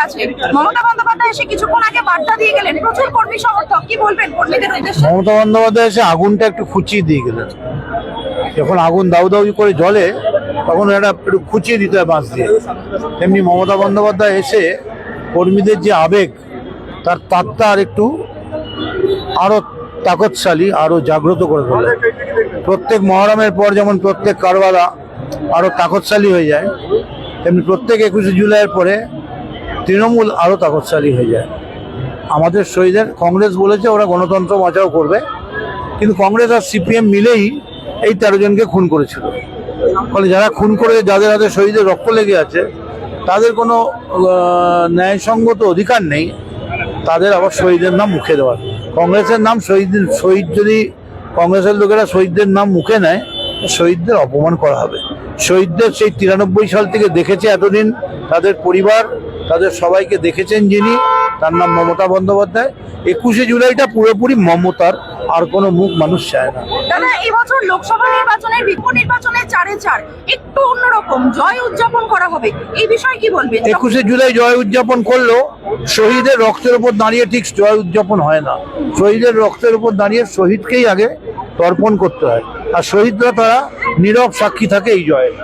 কাছে। মমতা বন্দ্যোপাধ্যায় এসে কিছুক্ষণ আগে বার্তা দিয়ে গেলেন, প্রচুর কর্মী সমর্থক, কি বলবেন কর্মীদের উদ্দেশ্যে? মমতা বন্দ্যোপাধ্যায় এসে আগুনটা একটু খুঁচিয়ে দিয়ে গেলেন। যখন আগুন দাউ দাউ করে জ্বলে, তখন এটা একটু খুঁচিয়ে দিতে হয় বাঁশ দিয়ে। তেমনি মমতা বন্দ্যোপাধ্যায় এসে কর্মীদের যে আবেগ, তার তাত্তা আর একটু আরও তাকতশালী, আরও জাগ্রত করে তোলে। প্রত্যেক মহরমের পর যেমন প্রত্যেক কারবালা আরও তাকতশালী হয়ে যায়, তেমনি প্রত্যেক একুশে জুলাইয়ের পরে তৃণমূল আরও তাকতশালী হয়ে যায়। আমাদের শহীদের কংগ্রেস বলেছে, ওরা গণতন্ত্র বাঁচাও করবে। কিন্তু কংগ্রেস আর সিপিএম মিলেই এই তেরো জনকে খুন করেছিল। ফলে যারা খুন করে, যাদের হাতে শহীদের রক্ত লেগে আছে, তাদের কোনো ন্যায়সঙ্গত অধিকার নেই। তাদের আবার শহীদের নাম মুখে দেওয়ার কংগ্রেসের নাম শহীদ শহীদ যদি, কংগ্রেসের লোকেরা শহীদদের নাম মুখে নেয়, শহীদদের অপমান করা হবে। শহীদদের সেই তিরানব্বই সাল থেকে দেখেছে এতদিন তাদের পরিবার তাদের সবাইকে দেখেছেন যিনি তার নাম মমতা বন্দ্যোপাধ্যায়। একুশে জুলাইটা পুরোপুরি মমতার আর কোনো মুখ মানুষ চায় না। দাদা এই বছর লোকসভা নির্বাচনের বিপুল নির্বাচনে চারে চার একটু অন্যরকম জয় উদযাপন করা হবে এই বিষয়ে কি বলবেন? একুশে জুলাই জয় উদযাপন করলেও শহীদের রক্তের উপর দাঁড়িয়ে ঠিক জয় উদযাপন হয় না। শহীদের রক্তের উপর দাঁড়িয়ে শহীদকেই আগে তর্পণ করতে হয়। আর শহীদরা তারা নীরব সাক্ষী থাকে এই জয়ের